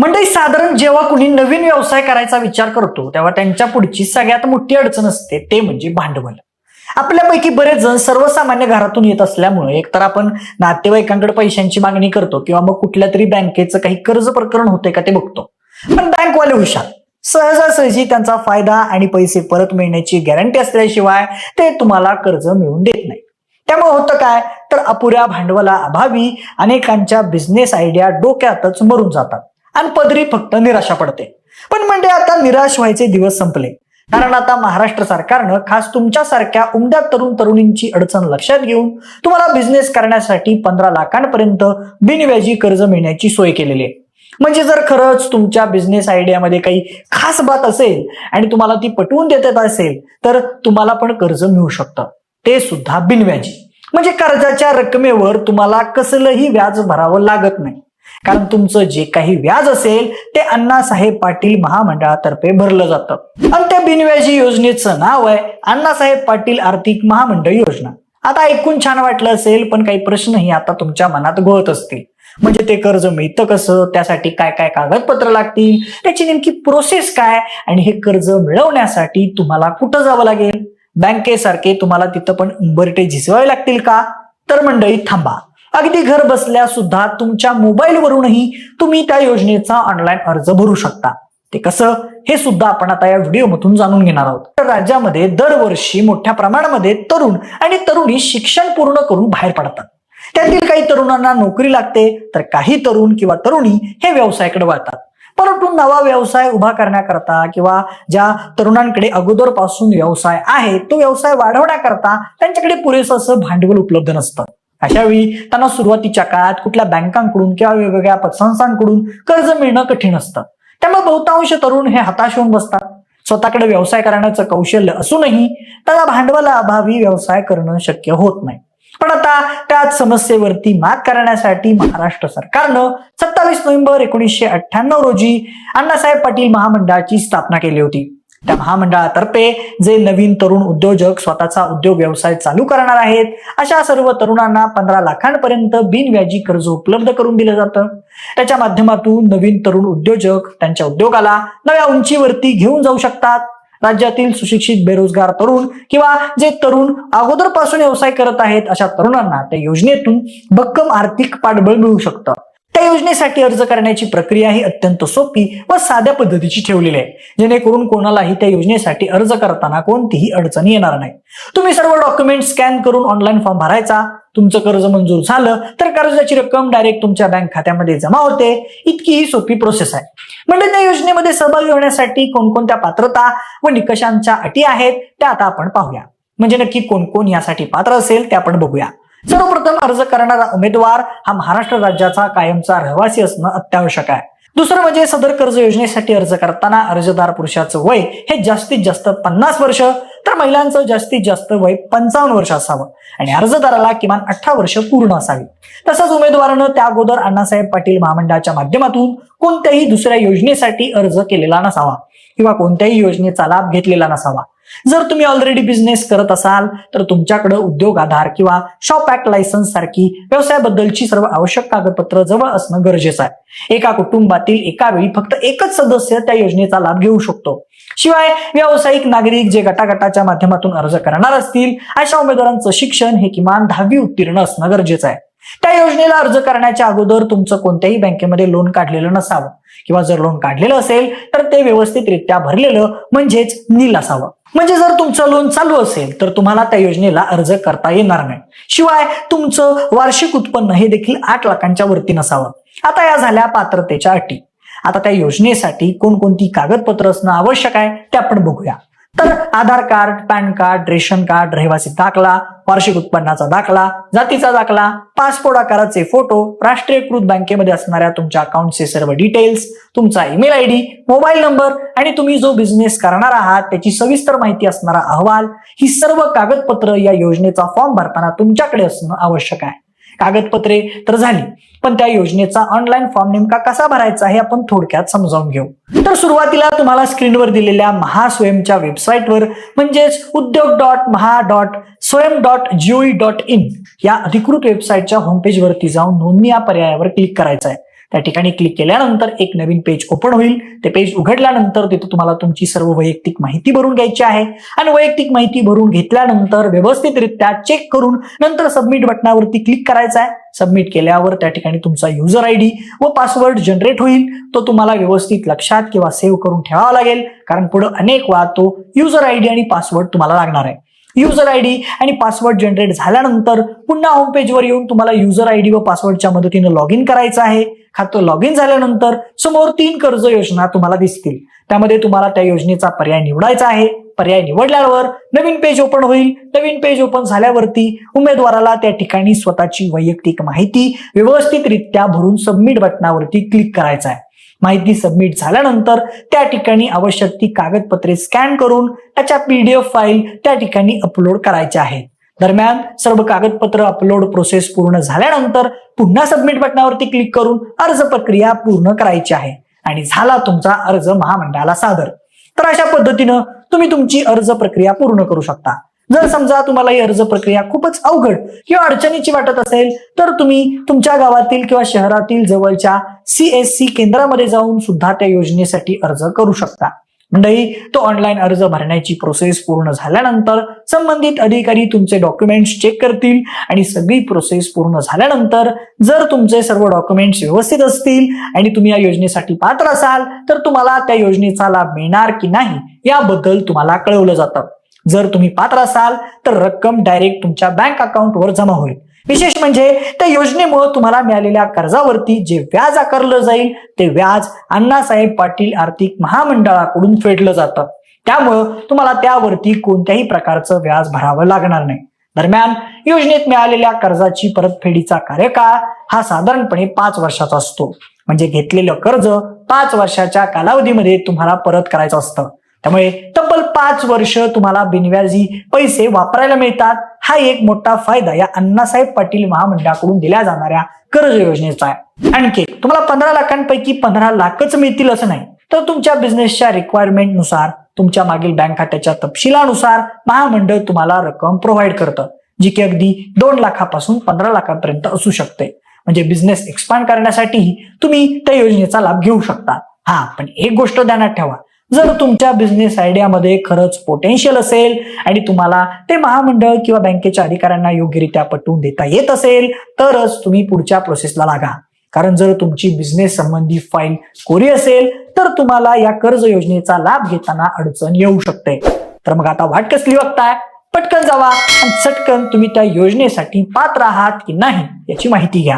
मंडळी साधारण जेव्हा कुणी नवीन व्यवसाय करायचा विचार करतो तेव्हा त्यांच्या पुढची सगळ्यात मोठी अडचण असते ते म्हणजे भांडवल. आपल्यापैकी बरेच जण सर्वसामान्य घरातून येत असल्यामुळे एकतर आपण नातेवाईकांकडे पैशांची मागणी करतो किंवा मग कुठल्या तरी बँकेचं काही कर्ज प्रकरण होते का ते बघतो. पण बँकवाले हुशार. सहजासहजी त्यांचा फायदा आणि पैसे परत मिळण्याची गॅरंटी असल्याशिवाय ते तुम्हाला कर्ज मिळवून देत नाही. त्यामुळे होतं काय? तर अपुऱ्या भांडवला अभावी अनेकांच्या बिझनेस आयडिया डोक्यातच मरून जातात. आणि पदरी फक्त निराशा पडते. पण म्हणजे आता निराश व्हायचे दिवस संपले. कारण आता महाराष्ट्र सरकारनं खास तुमच्यासारख्या उमद्या तरुण तरुणींची अडचण लक्षात घेऊन तुम्हाला बिझनेस करण्यासाठी पंधरा लाखांपर्यंत बिनव्याजी कर्ज मिळण्याची सोय केलेली आहे. म्हणजे जर खरंच तुमच्या बिझनेस आयडियामध्ये काही खास बात असेल आणि तुम्हाला ती पटवून देत असेल तर तुम्हाला पण कर्ज मिळू शकतं. ते सुद्धा बिनव्याजी. म्हणजे कर्जाच्या रकमेवर तुम्हाला कसलंही व्याज भरावं लागत नाही. कारण तुमचं जे काही व्याज असेल ते अण्णासाहेब पाटील महामंडळातर्फे भरलं जातं. आणि त्या बिनव्याजी योजनेचं नाव आहे अण्णासाहेब पाटील आर्थिक महामंडळ योजना. आता ऐकून छान वाटलं असेल पण काही प्रश्नही आता तुमच्या मनात घोळत असतील. म्हणजे ते कर्ज मिळतं कसं? त्यासाठी काय काय कागदपत्र लागतील? त्याची नेमकी प्रोसेस काय? आणि हे कर्ज मिळवण्यासाठी तुम्हाला कुठं जावं लागेल? बँकेसारखे तुम्हाला तिथं पण उंबरटे झिजवावे लागतील का? तर मंडळी थांबा. अगदी घर बसल्या सुद्धा तुमच्या मोबाईलवरूनही तुम्ही त्या योजनेचा ऑनलाईन अर्ज भरू शकता. ते कसं? हे सुद्धा आपण आता या व्हिडिओमधून जाणून घेणार आहोत. तर राज्यामध्ये दरवर्षी मोठ्या प्रमाणामध्ये तरुण आणि तरुणी शिक्षण पूर्ण करून बाहेर पडतात. त्यातील काही तरुणांना नोकरी लागते तर काही तरुण किंवा तरुणी हे व्यवसायाकडे वळतात. परंतु नवा व्यवसाय उभा करण्याकरता किंवा ज्या तरुणांकडे अगोदरपासून व्यवसाय आहे तो व्यवसाय वाढवण्याकरता त्यांच्याकडे पुरेसं असं भांडवल उपलब्ध नसतं. अशावेळी त्यांना सुरुवातीच्या काळात कुठल्या बँकांकडून किंवा वेगवेगळ्या पतसंस्थांकडून कर्ज मिळणं कठीण असतं. त्यामुळे बहुतांश तरुण हे हताश होऊन बसतात. स्वतःकडे व्यवसाय करण्याचं कौशल्य असूनही त्याला भांडवला अभावी व्यवसाय करणं शक्य होत नाही. पण आता त्याच समस्येवरती मात करण्यासाठी महाराष्ट्र सरकारनं सत्तावीस नोव्हेंबर एकोणीसशे अठ्ठ्याण्णव रोजी अण्णासाहेब पाटील महामंडळाची स्थापना केली होती. त्या महामंडळातर्फे जे नवीन तरुण उद्योजक स्वतःचा उद्योग व्यवसाय चालू करणार आहेत अशा सर्व तरुणांना पंधरा लाखांपर्यंत बिनव्याजी कर्ज उपलब्ध करून दिलं जातं. त्याच्या माध्यमातून नवीन तरुण उद्योजक त्यांच्या उद्योगाला नव्या उंचीवरती घेऊन जाऊ शकतात. राज्यातील सुशिक्षित बेरोजगार तरुण किंवा जे तरुण अगोदरपासून व्यवसाय करत आहेत अशा तरुणांना त्या योजनेतून भक्कम आर्थिक पाठबळ मिळू शकतं. त्या योजनेसाठी अर्ज करण्याची प्रक्रिया ही अत्यंत सोपी व साध्या पद्धतीची ठेवलेली आहे. जेणेकरून कोणालाही त्या योजनेसाठी अर्ज करताना कोणतीही अडचण येणार नाही. तुम्ही सर्व डॉक्युमेंट स्कॅन करून ऑनलाईन फॉर्म भरायचा. तुमचं कर्ज मंजूर झालं तर कर्जाची रक्कम डायरेक्ट तुमच्या बँक खात्यामध्ये जमा होते. इतकी ही सोपी प्रोसेस आहे. म्हणजे त्या योजनेमध्ये सहभागी होण्यासाठी कोणकोणत्या पात्रता व निकषांच्या अटी आहेत त्या आता आपण पाहूया. म्हणजे नक्की कोण कोण यासाठी पात्र असेल ते आपण बघूया. सर्वप्रथम अर्ज करणारा उमेदवार हा महाराष्ट्र राज्याचा कायमचा रहिवासी असणं अत्यावश्यक आहे. दुसरं म्हणजे सदर कर्ज योजनेसाठी अर्ज करताना अर्जदार पुरुषाचं वय हे जास्तीत जास्त पन्नास वर्ष तर महिलांचं जास्तीत जास्त वय पंचावन्न वर्ष असावं आणि अर्जदाराला किमान अठरा वर्ष पूर्ण असावी. तसंच उमेदवारानं त्या अगोदर अण्णासाहेब पाटील महामंडळाच्या माध्यमातून कोणत्याही दुसऱ्या योजनेसाठी अर्ज केलेला नसावा किंवा कोणत्याही योजनेचा लाभ घेतलेला नसावा. जर तुम्ही ऑलरेडी बिझनेस करत असाल तर तुमच्याकडे उद्योग आधार किंवा शॉप ऍक्ट लायसन्स सारखी व्यवसायाबद्दलची सर्व आवश्यक कागदपत्र जवळ असणं गरजेचं आहे. एका कुटुंबातील एका वेळी फक्त एकच सदस्य त्या योजनेचा लाभ घेऊ शकतो. शिवाय व्यावसायिक नागरिक जे गटागटाच्या माध्यमातून अर्ज करणार असतील अशा उमेदवारांचं शिक्षण हे किमान दहावी उत्तीर्ण असणं गरजेचं आहे. त्या योजनेला अर्ज करण्याच्या अगोदर तुमचं कोणत्याही बँकेमध्ये लोन काढलेलं नसावं. किंवा जर लोन काढलेलं असेल तर ते व्यवस्थितरित्या भरलेलं म्हणजेच नील असावं. म्हणजे जर तुमचं लोन चालू असेल तर तुम्हाला त्या योजनेला अर्ज करता येणार नाही. शिवाय तुमचं वार्षिक उत्पन्न हे देखील आठ लाखांच्या वरती नसावं. आता या झाल्या पात्रतेच्या अटी. आता त्या योजनेसाठी कोणकोणती कागदपत्र असणं आवश्यक आहे ते आपण बघूया. तर Aadhaar card PAN card ration card रहिवासी दाखला वार्षिक उत्पन्नाचा दाखला जातीचा दाखला पासपोर्ट आकाराचे फोटो राष्ट्रीयकृत बँकेमध्ये असणाऱ्या तुमच्या अकाउंटचे सर्व डिटेल्स तुमचा email I D mobile number आणि तुम्ही जो बिझनेस करणार आहात त्याची सविस्तर माहिती असणारा अहवाल ही सर्व कागदपत्र या योजनेचा फॉर्म भरताना तुमच्याकडे असणं आवश्यक आहे. कागदपत्रे तर झाली. पण त्या योजनेचा ऑनलाईन फॉर्म नेमका कसा भरायचा हे आपण थोडक्यात समजावून घेऊ. तर सुरुवातीला तुम्हाला स्क्रीनवर दिलेल्या महास्वयंच्या वेबसाईटवर म्हणजेच Udyog dot Maha dot Swayam dot gov dot in या अधिकृत वेबसाईटच्या होमपेजवरती जाऊन नोंदणी या पर्यायावर क्लिक करायचं आहे. त्या ठिकाणी क्लिक केल्यानंतर एक नवीन पेज ओपन होईल. ते पेज उघडल्यानंतर तिथे तुम्हाला तुमची सर्व वैयक्तिक माहिती भरून घ्यायची आहे. आणि वैयक्तिक माहिती भरून घेतल्यानंतर व्यवस्थितरित्या चेक करून नंतर सबमिट बटनावरती क्लिक करायचं आहे. सबमिट केल्यावर त्या ठिकाणी तुमचा युजर आय डी व पासवर्ड जनरेट होईल. तो तुम्हाला व्यवस्थित लक्षात किंवा सेव्ह करून ठेवावा लागेल. कारण पुढे अनेक वेळा तो युजर आय डी आणि पासवर्ड तुम्हाला लागणार आहे. युजर आय डी आणि पासवर्ड जनरेट झाल्यानंतर पुन्हा होम पेजवर येऊन तुम्हाला युजर आय डी व पासवर्डच्या मदतीनं लॉग इन करायचं आहे. खातं लॉग इन झाल्यानंतर समोर तीन कर्ज योजना तुम्हाला दिसतील. त्यामध्ये तुम्हाला त्या योजनेचा पर्याय निवडायचा आहे. पर्याय निवडल्यावर नवीन पेज ओपन होईल. नवीन पेज ओपन झाल्यावरती उमेदवाराला त्या ठिकाणी स्वतःची वैयक्तिक माहिती व्यवस्थितरित्या भरून सबमिट बटनावरती क्लिक करायचं आहे. माहिती सबमिट झाल्यानंतर त्या ठिकाणी आवश्यक ती कागदपत्रे स्कॅन करून त्याच्या पीडीएफ फाईल त्या ठिकाणी अपलोड करायच्या आहेत दरम्यान सर्व कागदपत्र अपलोड प्रोसेस पूर्ण झाल्यानंतर पुन्हा सबमिट बटनावरती क्लिक करून अर्ज प्रक्रिया पूर्ण करायची आहे. आणि झाला तुमचा अर्ज महामंडळाला सादर. तर अशा पद्धतीनं तुम्ही तुमची अर्ज प्रक्रिया पूर्ण करू शकता. जर समजा तुम्हाला ही अर्ज प्रक्रिया खूपच अवघड किंवा अडचणीची वाटत असेल तर तुम्ही तुमच्या गावातील किंवा शहरातील जवळच्या सीएससी केंद्रामध्ये जाऊन सुद्धा त्या योजनेसाठी अर्ज करू शकता. मंडळी तो ऑनलाईन अर्ज भरण्याची प्रोसेस पूर्ण झाल्यानंतर संबंधित अधिकारी तुमचे डॉक्युमेंट्स चेक करतील आणि सगळी प्रोसेस पूर्ण झाल्यानंतर जर तुमचे सर्व डॉक्युमेंट्स व्यवस्थित असतील आणि तुम्ही या योजनेसाठी पात्र असाल तर तुम्हाला त्या योजनेचा लाभ मिळणार की नाही याबद्दल तुम्हाला कळवलं जातं. जर तुम्ही पात्र असाल तर रक्कम डायरेक्ट तुमच्या बँक अकाउंटवर जमा होईल. विशेष म्हणजे त्या योजनेमुळे तुम्हाला मिळालेल्या कर्जावरती जे व्याज आकारलं जाईल ते व्याज अण्णासाहेब पाटील आर्थिक महामंडळाकडून फेडलं जातं. त्यामुळं तुम्हाला त्यावरती कोणत्याही प्रकारचं व्याज भरावं लागणार नाही. दरम्यान योजनेत मिळालेल्या कर्जाची परतफेडीचा कार्यकाळ हा साधारणपणे पाच वर्षाचा असतो. म्हणजे घेतलेलं कर्ज पाच वर्षाच्या कालावधीमध्ये तुम्हाला परत करायचं असतं. त्यामुळे तब्बल पाच वर्ष तुम्हाला बिनव्याजी पैसे वापरायला मिळतात. हा एक मोठा फायदा या अण्णासाहेब पाटील महामंडळाकडून दिल्या जाणाऱ्या कर्ज योजनेचा आहे. आणखी तुम्हाला पंधरा लाखांपैकी पंधरा लाखच मिळतील असं नाही. तर तुमच्या बिझनेसच्या रिक्वायरमेंटनुसार तुमच्या मागील बँक खात्याच्या तपशिलानुसार महामंडळ तुम्हाला रक्कम प्रोव्हाइड करतं जी की अगदी दोन लाखापासून पंधरा लाखापर्यंत असू शकते. म्हणजे बिझनेस एक्सपांड करण्यासाठी तुम्ही त्या योजनेचा लाभ घेऊ शकता. हा पण एक गोष्ट ध्यानात ठेवा. जर तुमच्या बिझनेस आयडियामध्ये खरंच पोटेन्शियल असेल आणि तुम्हाला ते महामंडळ किंवा बँकेच्या अधिकाऱ्यांना योग्यरित्या पटवून देता येत असेल तरच तुम्ही पुढच्या प्रोसेसला लागा. कारण जर तुमची बिझनेस संबंधी फाईल कोरी असेल तर तुम्हाला या कर्ज योजनेचा लाभ घेताना अडचण येऊ शकते. तर मग आता वाट कसली बघताय? पटकन जावा आणि चटकन तुम्ही त्या योजनेसाठी पात्र आहात की नाही याची माहिती घ्या.